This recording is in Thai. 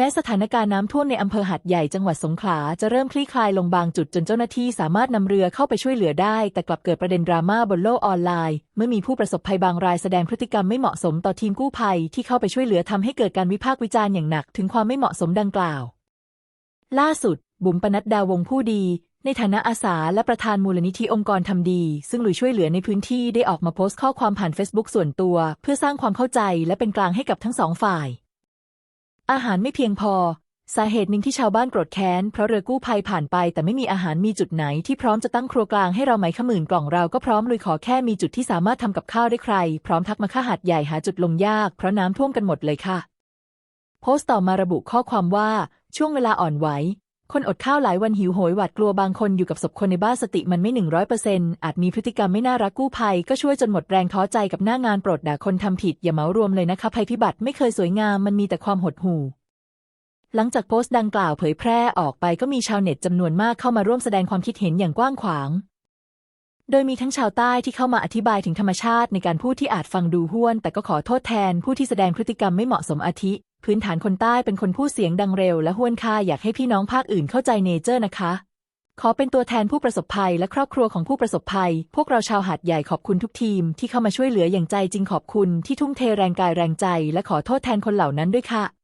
แม้สถานการณ์น้ำท่วมในอำเภอหัดใหญ่จังหวัดสงขลาจะเริ่มคลี่คลายลงบางจุดจนเจ้าหน้าที่สามารถนำเรือเข้าไปช่วยเหลือได้ แต่กลับเกิดประเด็นดราม่าบนโลกออนไลน์ เมื่อมีผู้ประสบภัยบางรายแสดงพฤติกรรมไม่เหมาะสมต่อทีมกู้ภัยที่เข้าไปช่วยเหลือทำให้เกิดการวิพากษ์วิจารณ์อย่างหนักถึงความไม่เหมาะสมดังกล่าว ล่าสุด บุ๋มปนัดดาวงผู้ดีในฐานะอาสาและประธานมูลนิธิองค์กรทำดี ซึ่งหลุยช่วยเหลือในพื้นที่ได้ออกมาโพสต์ข้อความผ่าน Facebook ส่วนตัว เพื่อสร้างความเข้าใจและเป็นกลางให้กับทั้งสองฝ่าย อาหารไม่เพียงพอ สาเหตุหนึ่งที่ชาวบ้านโกรธแค้นเพราะเรือกู้ภัยผ่านไป แต่ไม่มีอาหารมีจุดไหนที่พร้อมจะตั้งครัวกลางให้เราไหมขมื่นกล่องเราก็พร้อมลุยขอแค่มีจุดที่สามารถทำกับข้าวได้ใคร พร้อมทักมาข้าหัดใหญ่หาจุดลงยากเพราะน้ำท่วมกันหมดเลยค่ะ โพสต์ต่อมาระบุข้อความว่าช่วงเวลาอ่อนไหว คนอดข้าวหลายวันหิวโหยหวาดกลัวบางคนอยู่กับศพคนในบ้านสติมันไม่หนึ่งร้อยเปอร์เซ็นต์อาจมีพฤติกรรมไม่น่ารักกู้ภัย ก็ช่วยจนหมดแรงท้อใจกับหน้างานโปรดด่าคนทำผิด อย่าเหมารวมเลยนะคะภัยพิบัติไม่เคยสวยงามมันมีแต่ความหดหู่หลังจากโพสต์ดังกล่าวเผยแพร่ออกไปก็มีชาวเน็ตจำนวนมากเข้ามาร่วมแสดงความคิดเห็นอย่างกว้างขวาง โดยมีทั้งชาวใต้ที่เข้ามาอธิบายถึงธรรมชาติในการพูดที่อาจฟังดูห้วน แต่ก็ขอโทษแทนผู้ที่แสดงพฤติกรรมไม่เหมาะสมอาทิ พื้นฐานคนใต้เป็นคนพูดเสียงดังเร็วและห้วนค่าอยากให้พี่น้องภาคอื่นเข้าใจเนเจอร์นะคะ ขอเป็นตัวแทนผู้ประสบภัยและครอบครัวของผู้ประสบภัย พวกเราชาวหาดใหญ่ขอบคุณทุกทีมที่เข้ามาช่วยเหลืออย่างใจจริงขอบคุณที่ทุ่มเทแรงกายแรงใจ และขอโทษแทนคนเหล่านั้นด้วยค่ะ